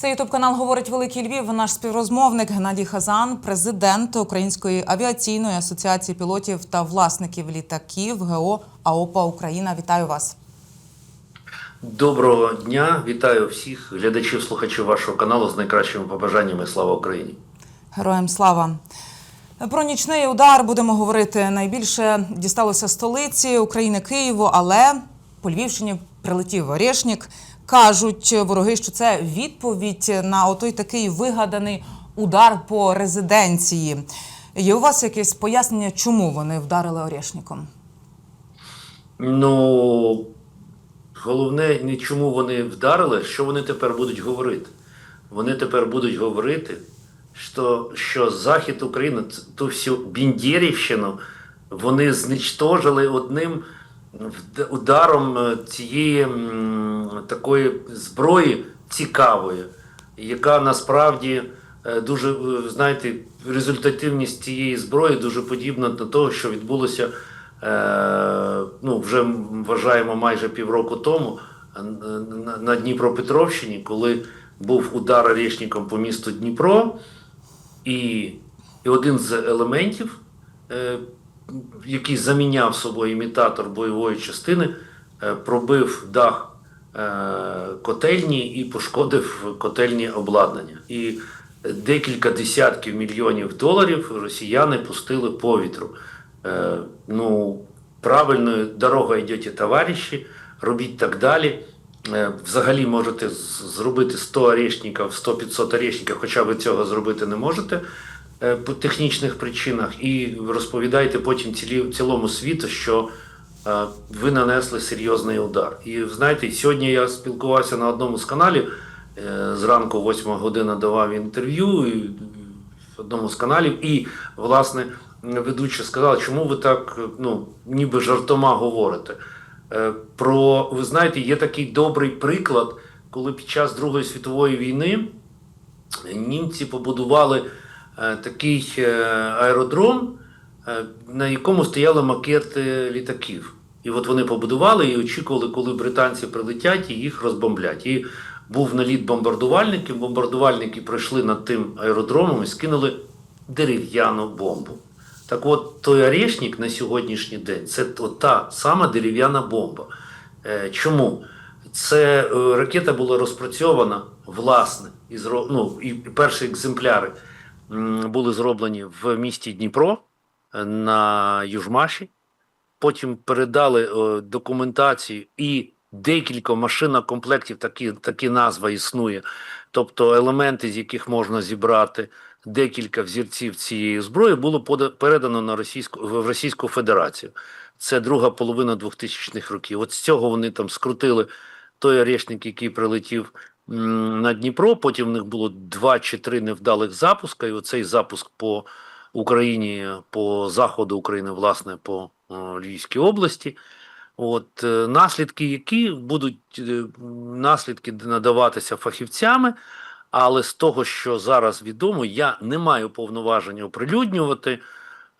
Це ютуб канал говорить Великий Львів. Наш співрозмовник Геннадій Хазан, президент Української авіаційної асоціації пілотів та власників літаків ГО АОПА Україна. Вітаю вас. Доброго дня, вітаю всіх глядачів, слухачів вашого каналу з найкращими побажаннями. Слава Україні! Героям слава. Про нічний удар будемо говорити. Найбільше дісталося столиці України Києву, але по Львівщині прилетів Орешнік. Кажуть вороги, що це відповідь на отой такий вигаданий удар по резиденції. Є у вас якесь пояснення, чому вони вдарили Орешніком? Ну головне, не чому вони вдарили, що вони тепер будуть говорити. Вони тепер будуть говорити, що, що Захід України, ту всю Біндєрівщину, вони знищтожили одним ударом е, цієї такої зброї цікавої, яка насправді е, дуже, е, знаєте, результативність цієї зброї дуже подібна до того, що відбулося ну, вже вважаємо майже півроку тому на- Дніпропетровщині, коли був удар орешником по місту Дніпро, і, і один з елементів, який заміняв собою імітатор бойової частини, е, пробив дах е, котельні і пошкодив котельні обладнання. І декілька десятків мільйонів доларів росіяни пустили по вітру. Е, ну, правильною дорогою йдете, товариші, робіть так далі. Взагалі можете зробити 100 орешників, 100-500 орешників, хоча ви цього зробити не можете по технічних причинах, і розповідаєте потім цілому світу, що е, ви нанесли серйозний удар. І знаєте, сьогодні я спілкувався на одному з каналів, е, зранку 8 година давав інтерв'ю в одному з каналів, і власне ведуча сказала, чому ви так ну, ніби жартома говорите. Е, Про ви знаєте, є такий добрий приклад, коли під час Другої світової війни німці побудували е, такий е, аеродром, е, на якому стояли макети літаків. І от вони побудували і очікували, коли британці прилетять і їх розбомблять. І був наліт бомбардувальників. Бомбардувальники пройшли над тим аеродромом і скинули дерев'яну бомбу. Так от той орешник на сьогоднішній день це та сама дерев'яна бомба. Е, Чому? Це е, ракета була розпрацьована власне, і, ну, і перші екземпляри були зроблені в місті Дніпро е, на Южмаші. Потім передали е, документацію і декілька машинокомплектів, такі, такі назва існує, тобто елементи, з яких можна зібрати декілька взірців цієї зброї, було передано на російську, в Російську Федерацію. Це друга половина 2000-х років. От з цього вони там скрутили той орешник, який прилетів на Дніпро. Потім в них було два чи три невдалих запуска, і оцей запуск по Україні, по заходу України, власне, по Львівській області. От е, наслідки, які будуть е, наслідки надаватися фахівцями, але з того, що зараз відомо, я не маю повноваження оприлюднювати.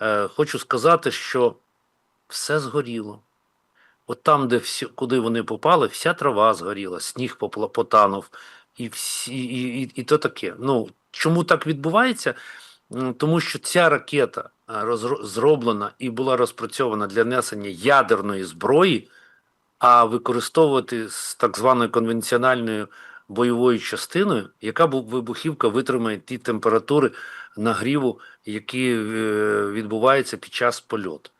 Е, хочу сказати, що все згоріло. От там, де всі, куди вони попали, вся трава згоріла, сніг потанув, і, всі, і, і, і то таке. Ну, чому так відбувається? Тому що ця ракета зроблена і була розпрацьована для несення ядерної зброї, а використовувати з так званою конвенціональною бойовою частиною, яка вибухівка витримає ті температури нагріву, які е, відбуваються під час польоту.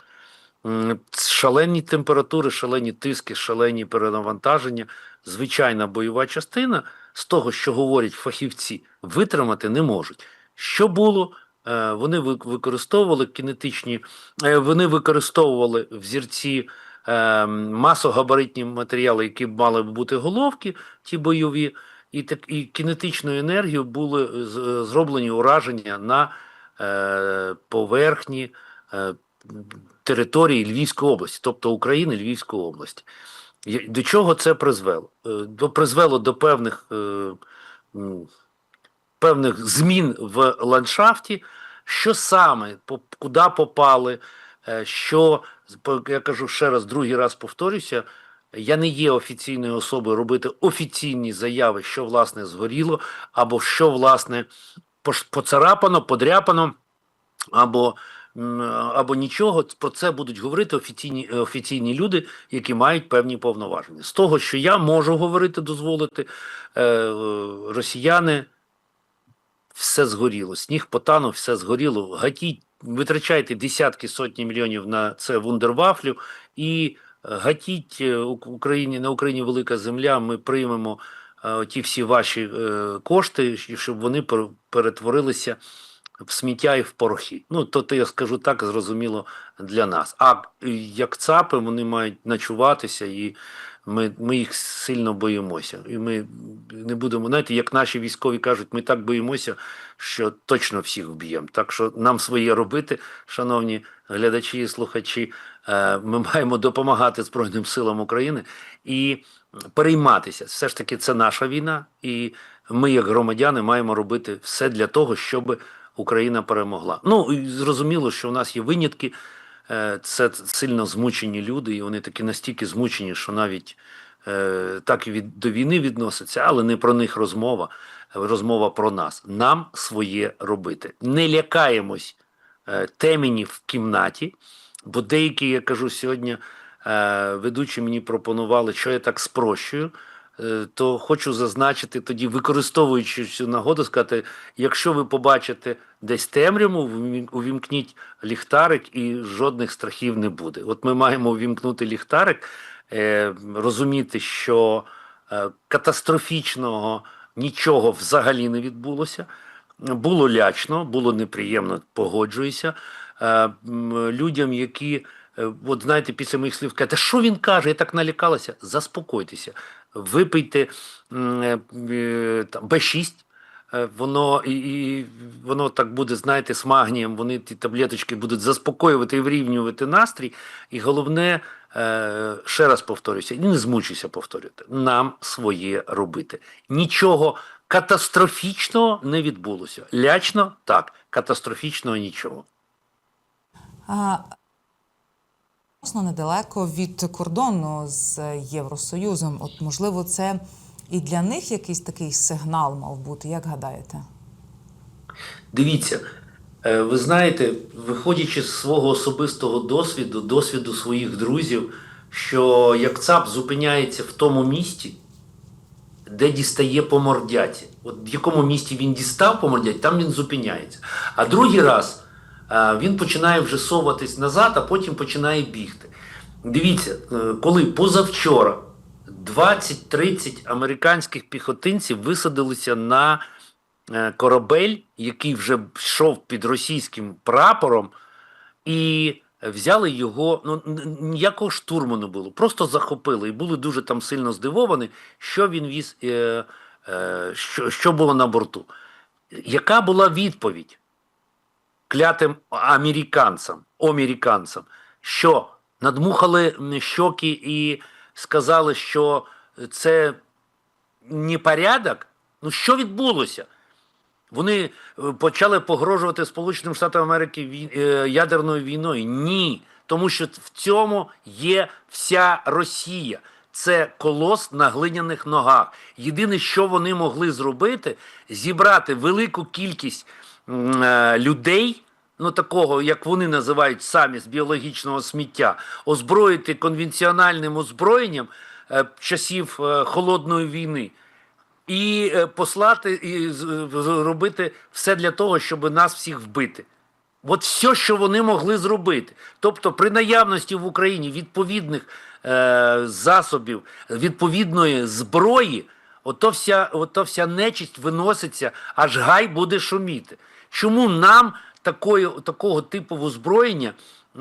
Шалені температури, шалені тиски, шалені перенавантаження. Звичайна бойова частина з того, що говорять фахівці, витримати не можуть. Що було? Е, Вони використовували кінетичні, е, вони використовували взірці е, масогабаритні матеріали, які мали б бути головки, ті бойові, і, так, і кінетичною енергією були зроблені ураження на поверхні території Львівської області, тобто України, Львівської області. До чого це призвело? Е, призвело до певних, е, певних змін в ландшафті, що саме, куди попали, е, що я кажу ще раз, другий раз повторюся. Я не є офіційною особою робити офіційні заяви, що власне згоріло, або що власне поцарапано, подряпано, або, або нічого. Про це будуть говорити офіційні, офіційні люди, які мають певні повноваження. З того, що я можу говорити, дозволити, е, росіяни все згоріло. Сніг потанув, все згоріло. Гатіть, витрачайте десятки сотні мільйонів на це вундервафлю і гатіть е, Україні на Україні велика земля. Ми приймемо е, ті всі ваші е, кошти, щоб вони перетворилися в сміття і в порохи. Ну, то, я скажу так, зрозуміло для нас. А е, як ЦАПи вони мають ночуватися, і ми, ми їх сильно боїмося. І ми не будемо, знаєте, як наші військові кажуть, ми так боїмося, що точно всіх вб'ємо. Так що нам своє робити, шановні глядачі і слухачі. Е, Ми маємо допомагати Збройним силам України і перейматися. Все ж таки, це наша війна, і ми, як громадяни, маємо робити все для того, щоб Україна перемогла. Ну і зрозуміло, що у нас є винятки. Е, Це сильно змучені люди, і вони такі настільки змучені, що навіть е, так і від, до війни відносяться, але не про них розмова. Розмова про нас. Нам своє робити. Не лякаємось е, темені в кімнаті, бо деякі, я кажу сьогодні, е, ведучі мені пропонували, що я так спрощую. Е, То хочу зазначити тоді, використовуючи цю нагоду, сказати: якщо ви побачите десь темряву, увімкніть ліхтарик і жодних страхів не буде. От ми маємо увімкнути ліхтарик, е, розуміти, що е, катастрофічного нічого взагалі не відбулося. Було лячно, було неприємно, погоджуюся. Людям, які, от знаєте, після моїх слів кажуть, що він каже, я так налякалася. Заспокойтеся, випийте е, там, Б6, е, воно і, і воно так буде, знаєте, з магнієм, вони ті таблеточки будуть заспокоювати і врівнювати настрій. І головне, е, ще раз повторюся, і не змучуйся повторювати, нам своє робити. Нічого катастрофічного не відбулося. Лячно так, катастрофічного нічого. А, Відносно недалеко від кордону з Євросоюзом. От можливо, це і для них якийсь такий сигнал мав бути. Як гадаєте? Дивіться, е, ви знаєте, виходячи з свого особистого досвіду, досвіду своїх друзів, що як ЦАП зупиняється в тому місті, де дістає по мордяці. От в якому місті він дістав по мордяці, там він зупиняється. А другий раз він починає вже соватись назад, а потім починає бігти. Дивіться, е, коли позавчора 20-30 американських піхотинців висадилися на е, корабель, який вже йшов під російським прапором, і взяли його. Ну ніякого штурму не було, просто захопили і були дуже там сильно здивовані, що він віз, е, е, що, що було на борту. Яка була відповідь клятим американцям, американцям, що надмухали щоки і сказали, що це непорядок? Ну що відбулося? Вони е, почали погрожувати Сполученим Штатам Америки е, ядерною війною. Ні, тому що в цьому є вся Росія. Це колос на глиняних ногах. Єдине, що вони могли зробити, зібрати велику кількість людей, ну такого, як вони називають самі з біологічного сміття, озброїти конвенціональним озброєнням е, часів е, холодної війни і е, послати і з- з- все для того, щоб нас всіх вбити. От все, що вони могли зробити. Тобто, при наявності в Україні відповідних е, засобів, відповідної зброї, ото вся, ото вся нечисть виноситься, аж гай буде шуміти. Чому нам такої, такого типу озброєння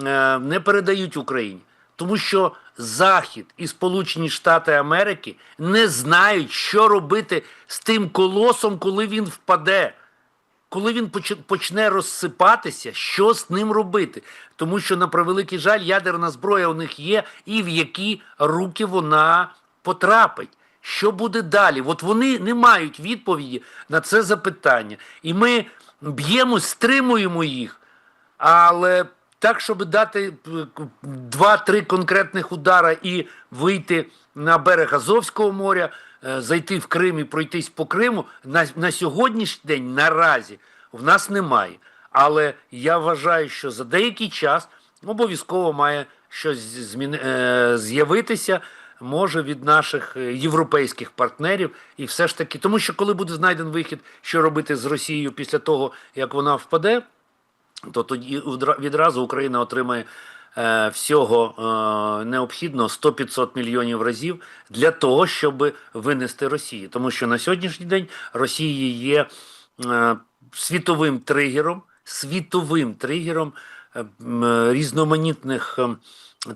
е, не передають Україні? Тому що Захід і Сполучені Штати Америки не знають, що робити з тим колосом, коли він впаде. Коли він почне розсипатися, що з ним робити? Тому що, на превеликий жаль, ядерна зброя у них є, і в які руки вона потрапить. Що буде далі? От вони не мають відповіді на це запитання. І ми б'ємо, стримуємо їх, але так, щоб дати е, два-три конкретних удара і вийти на берег Азовського моря, е, зайти в Крим і пройтись по Криму, на, на сьогоднішній день наразі в нас немає. Але я вважаю, що за деякий час обов'язково має щось е, з'явитися. Може від наших е, європейських партнерів, і все ж таки, тому що коли буде знайден вихід, що робити з Росією після того, як вона впаде, то тоді відра- відразу Україна отримає е, всього е, необхідно 100-500 мільйонів разів для того, щоб винести Росію. Тому що на сьогоднішній день Росія є е, світовим тригером, світовим тригером е, е, різноманітних е,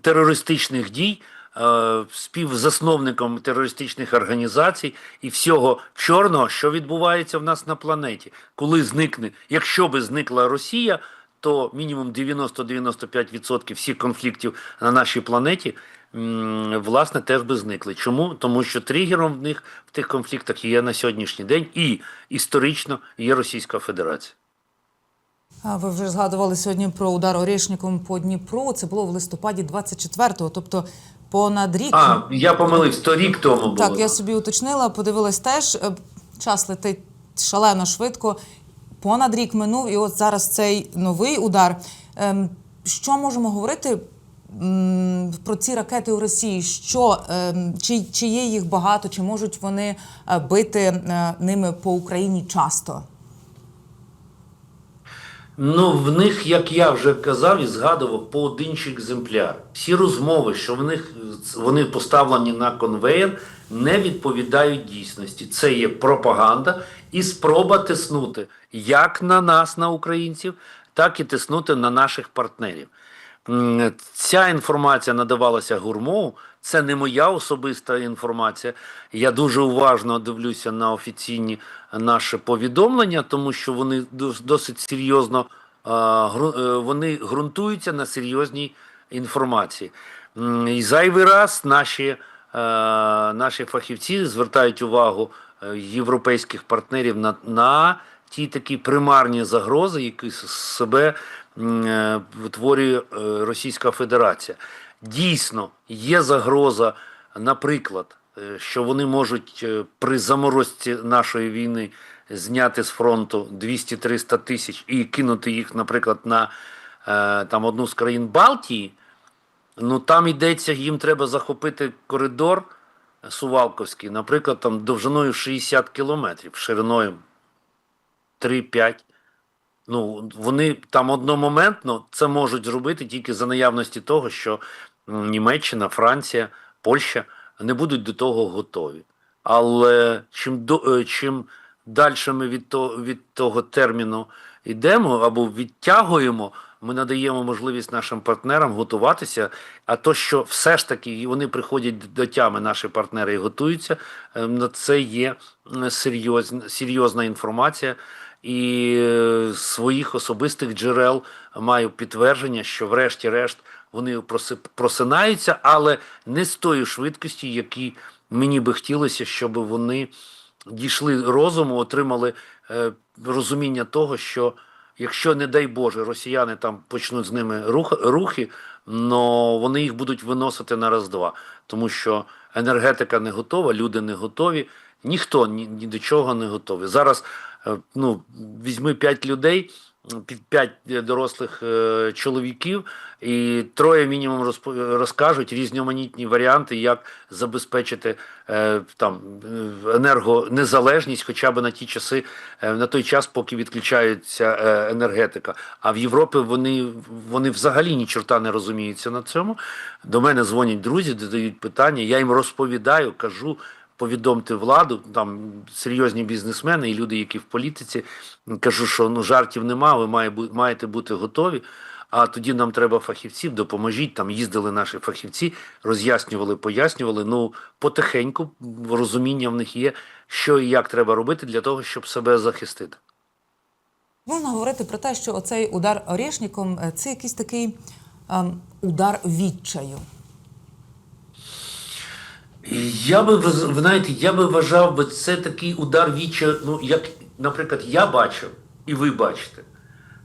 терористичних дій. Е, Співзасновником терористичних організацій і всього чорного, що відбувається в нас на планеті, коли зникне, якщо би зникла Росія, то мінімум 90-95% всіх конфліктів на нашій планеті власне теж би зникли. Чому? Тому що тригером в них в тих конфліктах є на сьогоднішній день і історично є Російська Федерація. Ви вже згадували сьогодні про удар орішником по Дніпру. Це було в листопаді 24-го, тобто понад рік. А я помилився, то рік тому було. Так, я собі уточнила, подивилась теж. Е, Час летить шалено швидко. Понад рік минув, і от зараз цей новий удар. Ем, Що можемо говорити про ці ракети у Росії? Що ем, чи, чи є їх багато, чи можуть вони е, бити е, ними по Україні часто? Ну, в них, як я вже казав і згадував, поодинчий екземпляр. Всі розмови, що в них вони поставлені на конвейер, не відповідають дійсності. Це є пропаганда і спроба тиснути як на нас, на українців, так і тиснути на наших партнерів. Ця інформація надавалася гурмову. Це не моя особиста інформація. Я дуже уважно дивлюся на офіційні наші повідомлення, тому що вони досить серйозно е, вони ґрунтуються на серйозній інформації. І зайвий раз наші, е, наші фахівці звертають увагу е, європейських партнерів на, на ті такі примарні загрози, які себе витворює Російська Федерація. Дійсно, є загроза, наприклад, е, що вони можуть е, при заморозці нашої війни зняти з фронту 200-300 тисяч і кинути їх, наприклад, на е, там одну з країн Балтії. Ну там йдеться, їм треба захопити коридор Сувалковський, наприклад, там довжиною 60 кілометрів, шириною 3-5. Ну, вони там одномоментно це можуть зробити тільки за наявності того, що Німеччина, Франція, Польща не будуть до того готові. Але чим до е, чим далі ми від того, від того терміну йдемо або відтягуємо, ми надаємо можливість нашим партнерам готуватися. А то, що все ж таки вони приходять до тями, наші партнери і готуються, е, на це є серйозна, серйозна інформація. І е, своїх особистих джерел маю підтвердження, що врешті-решт вони просинаються, але не з тою швидкістю, які мені би хотілося, щоб вони дійшли розуму, отримали е, розуміння того, що якщо, не дай Боже, росіяни там почнуть з ними рух, рухи, но вони їх будуть виносити на раз-два, тому що енергетика не готова, люди не готові, ніхто ні, ні до чого не готовий. Зараз е, ну, візьми п'ять людей, п'ять дорослих е, чоловіків, і троє мінімум розкажуть різноманітні варіанти, як забезпечити е, там е, енергонезалежність, хоча б на ті часи, е, на той час, поки відключається е, енергетика. А в Європі вони, вони взагалі ні чорта не розуміються на цьому. До мене дзвонять друзі, задають питання. Я їм розповідаю, кажу. Повідомте владу, там серйозні бізнесмени і люди, які в політиці, кажу, що ну жартів нема, ви має, маєте бути готові. А тоді нам треба фахівців, допоможіть. Там їздили наші фахівці, роз'яснювали, пояснювали. Ну, потихеньку розуміння в них є, що і як треба робити для того, щоб себе захистити. Можна говорити про те, що оцей удар орішником е, це якийсь такий ем, удар відчаю. Я би ви знаєте, я би вважав би це такий удар віча, ну як, наприклад, я бачив і ви бачите.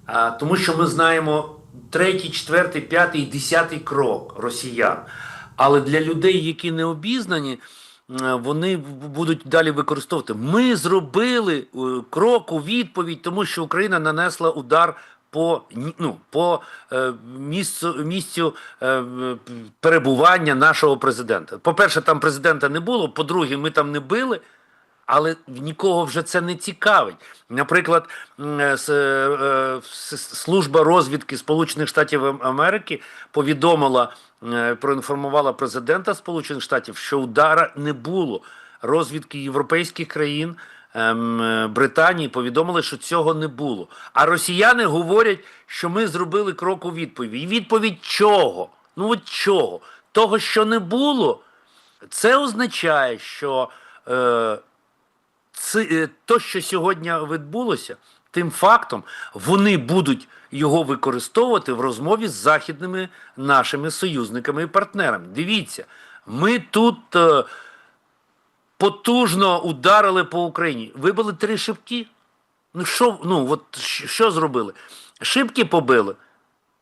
А, тому що ми знаємо третій, четвертий, п'ятий, десятий крок росіян. Але для людей, які не обізнані, е, вони будуть далі використовувати. Ми зробили е, крок у відповідь, тому що Україна нанесла удар по, ну, по е, місцю, місцю е, перебування нашого президента. По-перше, там президента не було. По-друге, ми там не били. Але нікого вже це не цікавить. Наприклад, е, е, с- служба розвідки Сполучених Штатів Америки повідомила, е, проінформувала президента Сполучених Штатів, що удара не було. Розвідки європейських країн. Ем, е, Британії повідомили, що цього не було. А росіяни говорять, що ми зробили крок у відповідь. І відповідь чого? Ну от чого? Того, що не було, це означає, що е, це, то, що сьогодні відбулося, тим фактом вони будуть його використовувати в розмові з західними нашими союзниками і партнерами. Дивіться, ми тут е, потужно ударили по Україні. Вибили три шибки. Ну що, ну от що зробили? Шибки побили.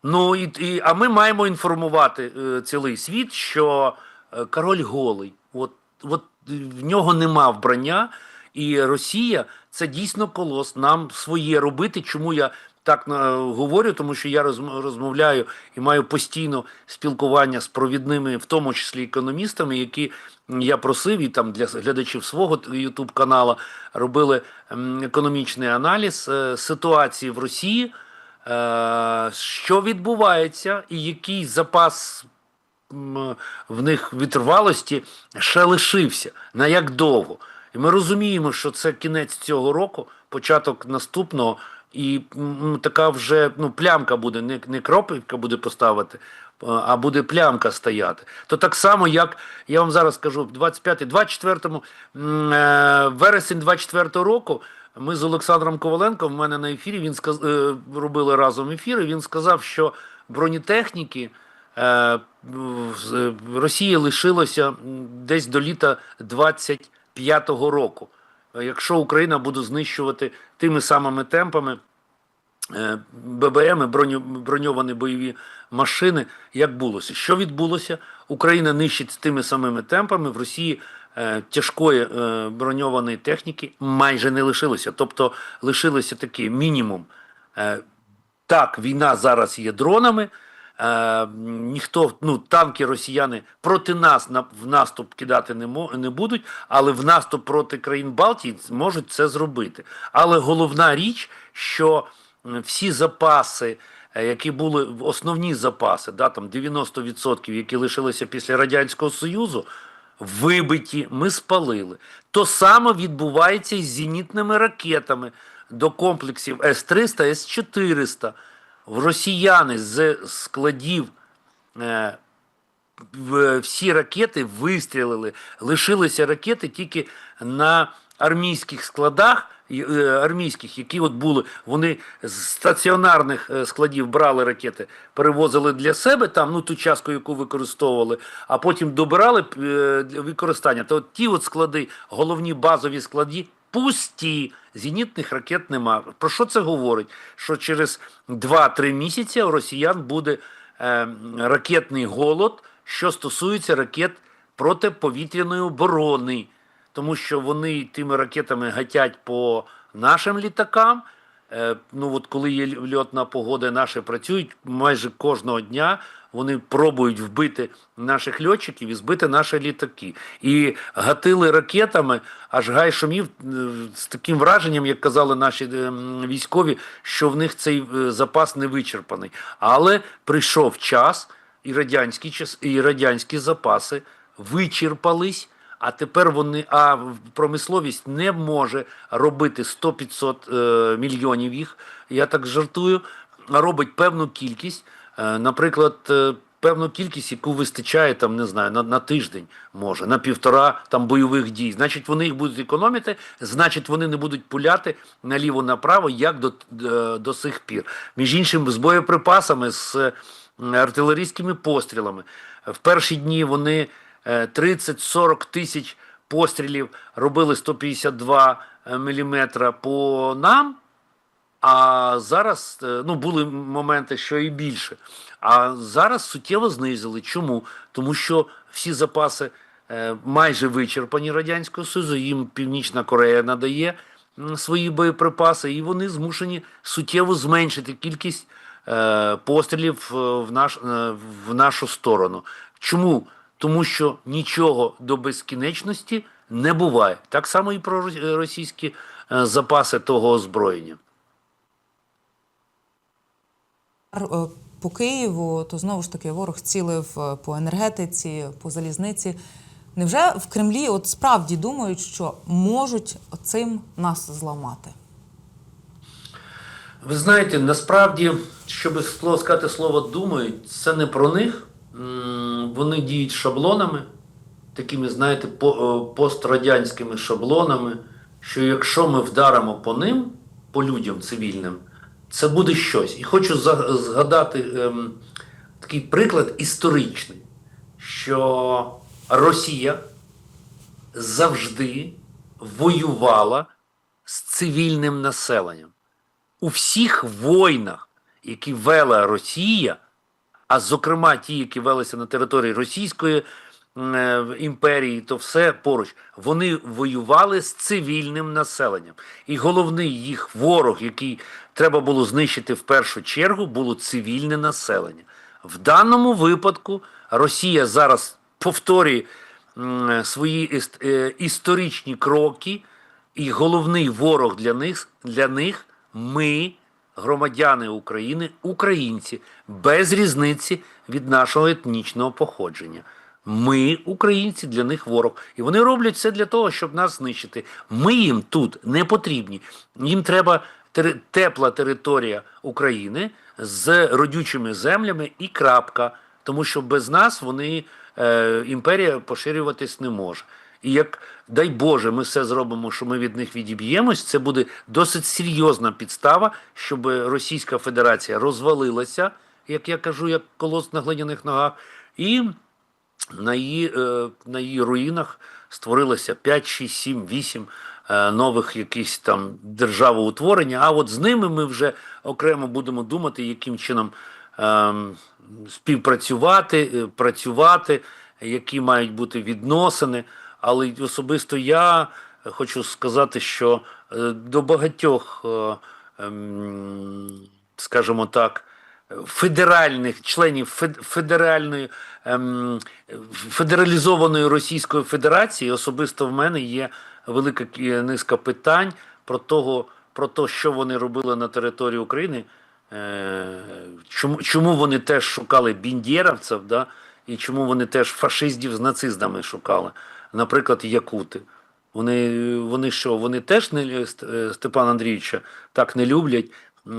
Ну і, і а ми маємо інформувати е, цілий світ, що е, король голий. От, от в нього нема вбрання, і Росія це дійсно колос. Нам своє робити. Чому я так е, говорю? Тому що я розмовляю і маю постійно спілкування з провідними, в тому числі економістами, які я просив і там для глядачів свого Ютуб канала робили економічний аналіз е, ситуації в Росії. Е, що відбувається, і який запас в них витривалості ще лишився, на як довго. І ми розуміємо, що це кінець цього року, початок наступного, і м, така вже ну, плямка буде, не, не кропивка буде поставити, а буде плямка стояти. То так само, як я вам зараз скажу, в 25 24 е, вересень 24 року. Ми з Олександром Коваленком в мене на ефірі він сказ... е, робили разом ефір. і Він сказав, що бронетехніки е, в Росії лишилося десь до літа 25-го року. Якщо Україна буде знищувати тими самими темпами е, ББМ, броньовані бойові машини, як булося. Що відбулося? Україна нищить тими самими темпами. В Росії е, тяжкої е, броньованої техніки майже не лишилося. Тобто лишилося такий мінімум. Так, війна зараз є дронами. Е, ніхто, ну, танки росіяни проти нас на, в наступ кидати не, мо, не будуть, але в наступ проти країн Балтії можуть це зробити. Але головна річ, що всі запаси, е, які були основні запаси, да, там 90%, які лишилися після Радянського Союзу, вибиті, ми спалили. То саме відбувається із зенітними ракетами до комплексів С-300, С-400. В росіяни з складів е, всі ракети вистрілили. Лишилися ракети тільки на армійських складах, е, армійських, які от були, вони з стаціонарних е, складів брали ракети, перевозили для себе там, ну ту частку, яку використовували, а потім добирали використання. То от ті от склади, головні базові склади, пусті. Зенітних ракет нема. Про що це говорить? Що через 2-3 місяці у росіян буде е, ракетний голод, що стосується ракет протиповітряної оборони, тому що вони тими ракетами гатять по нашим літакам. Е, ну от коли є льотна погода, наші працюють майже кожного дня. Вони пробують вбити наших льотчиків і збити наші літаки. І гатили ракетами, аж гай шумів е, з таким враженням, як казали наші е, військові, що в них цей е, запас не вичерпаний. Але прийшов час, і радянські час, і радянські запаси вичерпались. А тепер вони, а промисловість не може робити 100-500 е, мільйонів їх. Я так жартую. Робить певну кількість, наприклад, е, певну кількість, яку вистачає там, не знаю, на, на тиждень, може, на півтора там бойових дій. Значить, вони їх будуть економити, значить, вони не будуть пуляти наліво направо, як до, до, до сих пір. Між іншим, з боєприпасами, з е, артилерійськими пострілами. В перші дні вони е, 30-40 тисяч пострілів робили 152 мм по нам. А зараз е, ну були моменти, що і більше. А зараз суттєво знизили. Чому? Тому що всі запаси е, майже вичерпані Радянського Союзу, їм Північна Корея надає свої боєприпаси, і вони змушені суттєво зменшити кількість е, пострілів в, наш, в нашу сторону. Чому? Тому що нічого до безкінечності не буває. Так само і про російські запаси того озброєння. Р- е, По Києву, то знову ж таки ворог цілив е, по енергетиці, по залізниці. Невже в Кремлі от справді думають, що можуть цим нас зламати? Ви знаєте, насправді, щоб сказати слово думають, це не про них. Вони діють шаблонами, такими, знаєте, е, пострадянськими шаблонами, що якщо ми вдаримо по ним, по людям цивільним, це буде щось. І хочу згадати ем, такий приклад історичний, що Росія завжди воювала з цивільним населенням у всіх війнах, які вела Росія, а зокрема ті, які велися на території Російської е, імперії, то все поруч, вони воювали з цивільним населенням. І головний їх ворог, який треба було знищити в першу чергу, було цивільне населення. В даному випадку Росія зараз повторює свої е, історичні кроки, і головний ворог для них, для них ми, громадяни України, українці, без різниці від нашого етнічного походження. Ми, українці, для них ворог. І вони роблять все для того, щоб нас знищити. Ми їм тут не потрібні. Їм треба тери- тепла територія України з родючими землями і крапка. Тому що без нас вони е, імперія поширюватись не може. І як дай Боже, ми все зробимо, що ми від них відіб'ємось, це буде досить серйозна підстава, щоб Російська Федерація розвалилася, як я кажу, як колос на глиняних ногах, і на її, е, на її руїнах створилося 5, 6, 7, 8 е, нових якісь там державоутворення. А от з ними ми вже окремо будемо думати, яким чином ем, співпрацювати, е, працювати, які мають бути відносини. Але особисто я хочу сказати, що е, до багатьох, е, ем, скажімо так, федеральних членів федеральної ем, федералізованої Російської Федерації особисто в мене є велика низка питань про того, про те, що вони робили на території України. Е, Чому, чому вони теж шукали біндєровців, да? і чому вони теж фашистів з нацистами шукали? Наприклад, якути. Вони, вони що, вони теж не е, Степана Андрійовича так не люблять,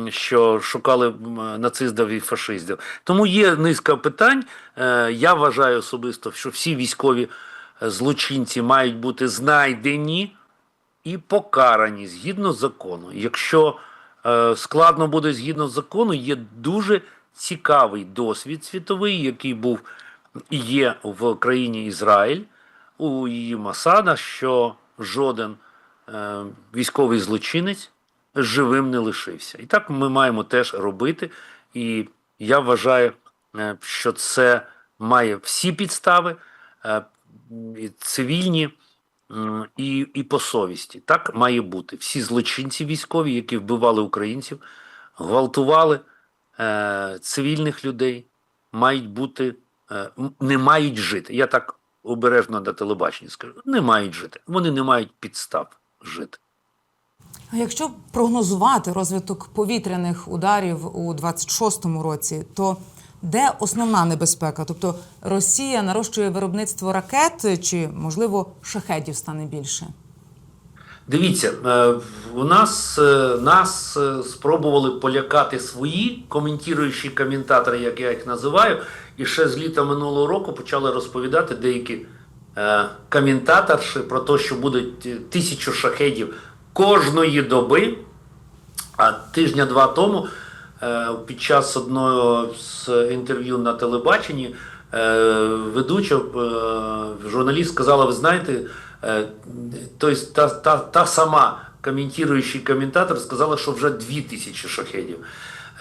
що шукали нацистів і фашистів. Тому є низка питань. Е, Я вважаю особисто, що всі військові е, злочинці мають бути знайдені і покарані згідно закону. Якщо е, складно буде згідно закону, є дуже цікавий досвід світовий, який був і є в країні Ізраїль у її Масада, що жоден е, військовий злочинець живим не лишився. І так ми маємо теж робити. І я вважаю, е, що це має всі підстави, і цивільні і, і по совісті. Так має бути. Всі злочинці військові, які вбивали українців, гвалтували е, цивільних людей, мають бути, е, не мають жити. Я так обережно на телебаченні скажу. Не мають жити. Вони не мають підстав жити. А якщо прогнозувати розвиток повітряних ударів у 26-му році, то де основна небезпека? Тобто Росія нарощує виробництво ракет, чи можливо шахедів стане більше? Дивіться, е, у нас е, нас е, спробували полякати свої коментуючі коментатори, як я їх називаю, і ще з літа минулого року почали розповідати деякі е, коментаторші про те, що будуть е, тисячу шахедів кожної доби. А тижня-два тому е, під час одного з інтерв'ю на телебаченні е, ведуча е, журналіст сказала: ви знаєте, е, тобто та, та, та сама коментуючий коментатор сказала, що вже 2000 шахедів.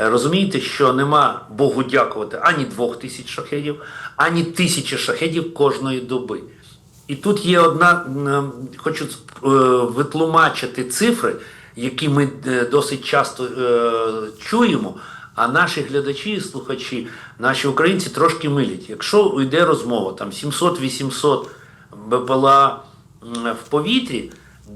Е, Розумієте, що нема Богу дякувати ані двох тисяч шахедів, ані тисячі шахедів кожної доби. І тут є одна, хочу е, витлумачити цифри, які ми е, досить часто е, чуємо, а наші глядачі слухачі, наші українці трошки милять. Якщо йде розмова там 700-800 БПЛА в повітрі,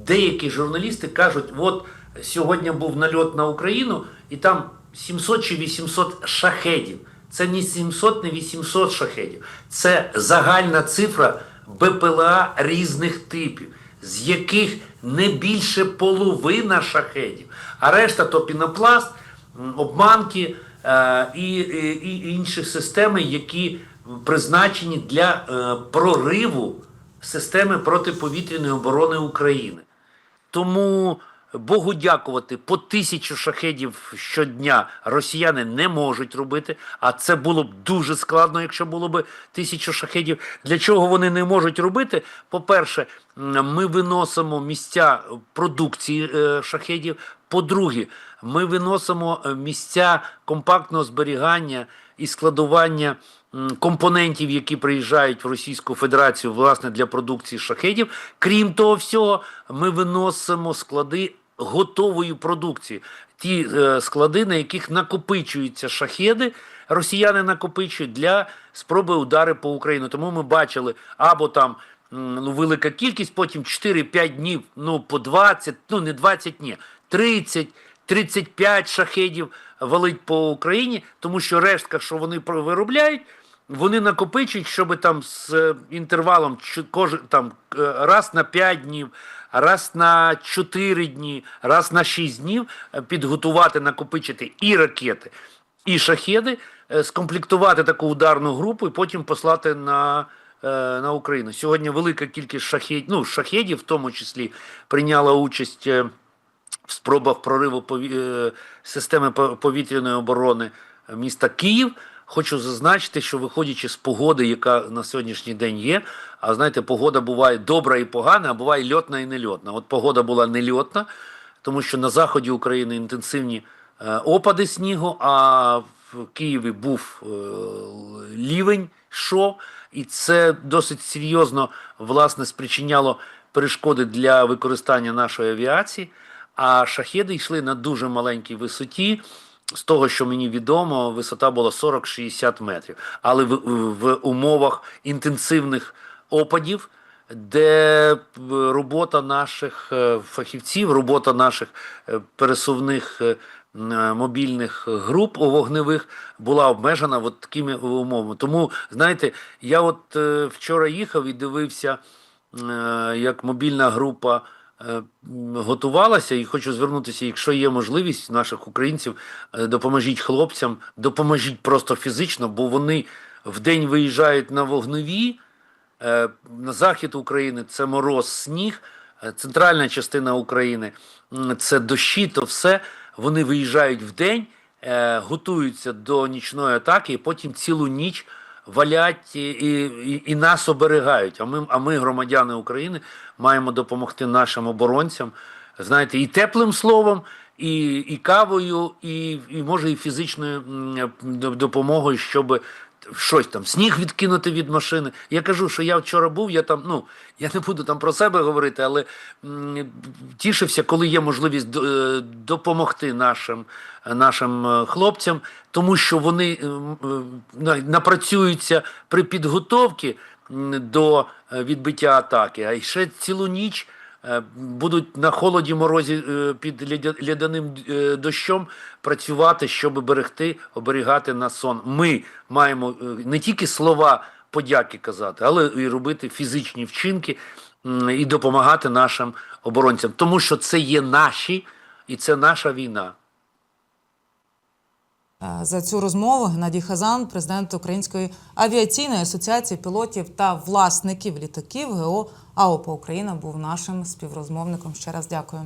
деякі журналісти кажуть, от сьогодні був нальот на Україну, і там 700 чи 800 шахедів. Це не 700, не 800 шахедів. Це загальна цифра БПЛА різних типів, з яких не більше половина шахедів, а решта то пінопласт, обманки е, і, і, і інші системи, які призначені для е, прориву системи протиповітряної оборони України. Тому Богу дякувати, по тисячу шахедів щодня росіяни не можуть робити, а це було б дуже складно, якщо було б тисячу шахедів. Для чого вони не можуть робити? По-перше, ми виносимо місця продукції е, шахедів. По-друге, ми виносимо е, місця компактного зберігання і складування компонентів, які приїжджають в Російську Федерацію власне для продукції шахедів. Крім того всього, ми виносимо склади готової продукції. Ті е, склади, на яких накопичуються шахеди, росіяни накопичують для спроби удари по Україні. Тому ми бачили або там ну, велика кількість, потім 4-5 днів, ну по 20, ну не 20, ні, 30, 35 шахедів валить по Україні, тому що рештка, що вони виробляють, вони накопичують, щоб там з е, інтервалом кожен там е, раз на 5 днів, раз на 4 дні, раз на 6 днів е, підготувати, накопичити і ракети, і шахеди, скомплектувати таку ударну групу і потім послати на, на Україну. Сьогодні велика кількість шахедів, ну, шахедів в тому числі прийняла участь. Е, в спробах прориву пові- е, системи повітряної оборони міста Київ. Хочу зазначити, що виходячи з погоди, яка на сьогоднішній день є, а знаєте, погода буває добра і погана, а буває льотна і нельотна. От погода була нельотна, тому що на заході України інтенсивні е, опади снігу, а в Києві був е, лівень, йшов, і це досить серйозно власне спричиняло перешкоди для використання нашої авіації. А шахеди йшли на дуже маленькій висоті. З того, що мені відомо, висота була 40-60 метрів. Але в, в умовах інтенсивних опадів, де е, робота наших е, фахівців, робота наших е, пересувних мобільних груп вогневих була обмежена от такими умовами. Тому, знаєте, я от вчора їхав і дивився, як мобільна група готувалася, і хочу звернутися, якщо є можливість наших українців, е, допоможіть хлопцям, допоможіть просто фізично, бо вони вдень виїжджають на вогневі. Е, На захід України це мороз, сніг, е, центральна частина України це дощі, то все. Вони виїжджають вдень, е, готуються до нічної атаки, і потім цілу ніч валять і, і, і нас оберігають. А ми, а ми, громадяни України, маємо допомогти нашим оборонцям, знаєте, і теплим словом, і, і кавою, і, і може і фізичною допомогою, щоб щось там, сніг відкинути від машини. Я кажу, що я вчора був, я там, ну, я не буду там про себе говорити, але м, тішився, коли є можливість е, допомогти нашим, нашим е, хлопцям, тому що вони е, на- напрацюються при підготовці до відбиття атаки, а ще цілу ніч. Е, Будуть на холоді морозі е, під лядя- лядяним е, дощом працювати, щоб берегти, оберігати на сон. Ми маємо не тільки слова подяки казати, але і робити фізичні вчинки і допомагати нашим оборонцям, тому що це є наші і це наша війна. Е, За цю розмову Геннадій Хазан, президент Української авіаційної асоціації пілотів та власників літаків ГО АОПА Україна, був нашим співрозмовником. Ще раз дякую.